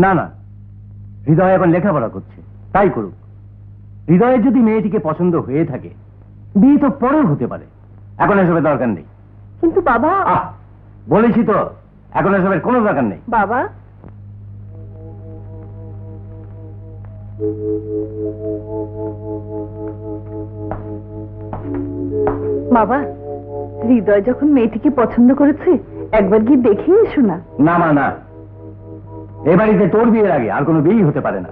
না না। হৃদয় এখন লেখাপড়া করছে। তাই করুক। হৃদয়ের যদি মেয়েটিকে পছন্দ হয়ে থাকে বিয়ে তো পরেও হতে পারে। এখন এসবের দরকার নেই। কিন্তু বাবা বলেছি তো এখন এসবের কোনো দরকার নেই। বাবা। বাবা হৃদয় যখন মেয়েটিকে পছন্দ করেছে একবার গিয়ে দেখে এসো না। না মা না। এ বাড়িতে তোর বিয়ের আগে আর কোনো বিয়েই হতে পারে না।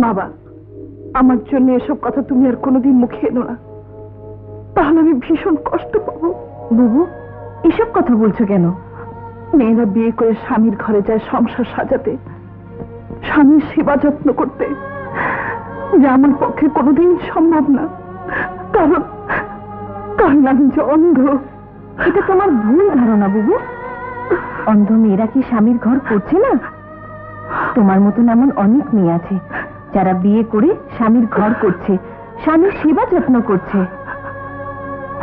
বাবা আমার জন্য এসব কথা তুমি আর কোনোদিন মুখে এনো না। তাহলে আমি ভীষণ কষ্ট পাবো। বাবু এসব কথা বলছো কেন? মেয়েরা বিয়ে করে স্বামীর ঘরে যায় সংসার সাজাতে স্বামীর সেবা যত্ন করতে। যা আমার পক্ষে কোনোদিন সম্ভব না। কারণ কারণ আমি যে অন্ধ। এটা তোমার ভুল ধারণা বুবু। অন্ধ মেয়েরা কি স্বামীর ঘর করছে না? তোমার মতন এমন অনেক মেয়ে আছে, যারা বিয়ে করে স্বামীর ঘর করছে, স্বামীর সেবা যত্ন করছে।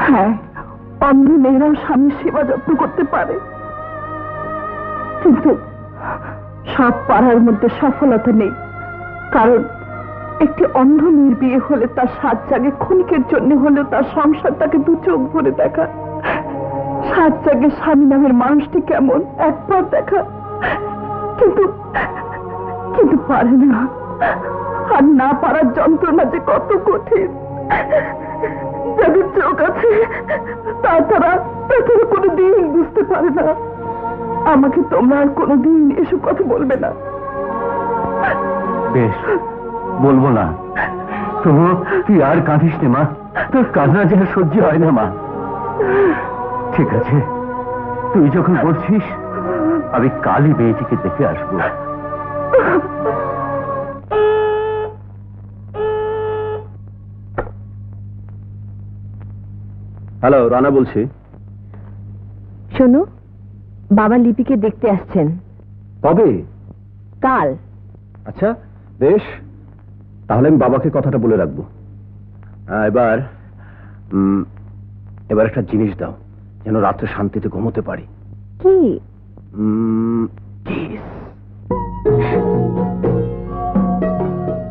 হ্যাঁ অন্ধ মেয়েরাও স্বামীর সেবা যত্ন করতে পারে। কিন্তু সব পাড়ার মধ্যে সফলতা নেই, কারণ একটি অন্ধ মেয়ের বিয়ে হলে তার সাত জাগে ক্ষণিকের জন্য হলেও তার সংসার তাকে দু চোখ ভরে দেখা। সাত জাগে স্বামী নামের মানুষটি কেমন? একবার দেখা। কিন্তু কিন্তু পারে না। আর না পারার যন্ত্রণা যে কত কঠিন। যাদের চোখ আছে, তা তারা তা তারা কোনোদিন বুঝতে পারে না। আমাকে তোমরা আর কোনোদিন এসব কথা বলবে না। বেশ, বলব না। তবু তুই আর কাঁদিস নে, মা। তোর কান্না যেন সহ্য হয় না, মা। ঠিক আছে। তুই যখন বলছিস আমি কালই মেয়েটিকে দেখে আসব। হ্যালো রানা বলছি। শোনো বাবা লিপিকে দেখতে আসছেন। কবে? কাল। আচ্ছা বেশ। তাহলে আমি বাবাকে কথাটা বলে রাখব। এবার উম, এবার একটা জিনিস দাও। যেন রাতে শান্তিতে ঘুমোতে পারি। কি?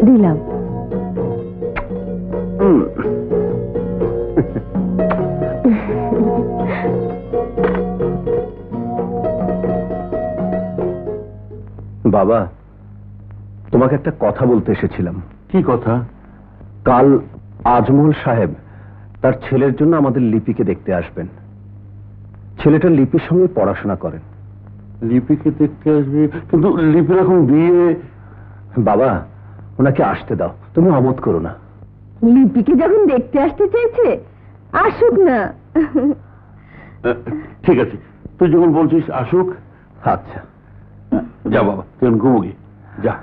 দিলাম। বাবা তোমাকে একটা কথা বলতে এসেছিলাম। কি কথা? কাল আজমল সাহেব তার ছেলের জন্য আমাদের লিপিকে দেখতে আসবেন। ছেলেটা লিপির সঙ্গে পড়াশোনা করেন। লিপিকে দেখতে আসবে? কিন্তু লিপির এখন বিয়ে। বাবা ওনাকে আসতে দাও তুমি অমত করো না। লিপিকে যখন দেখতে আসতে চাইছে আসুক না। ঠিক আছে তুই যখন বলছিস আসুক। আচ্ছা। যা বাবা তুই ঘুমো গিয়ে যা।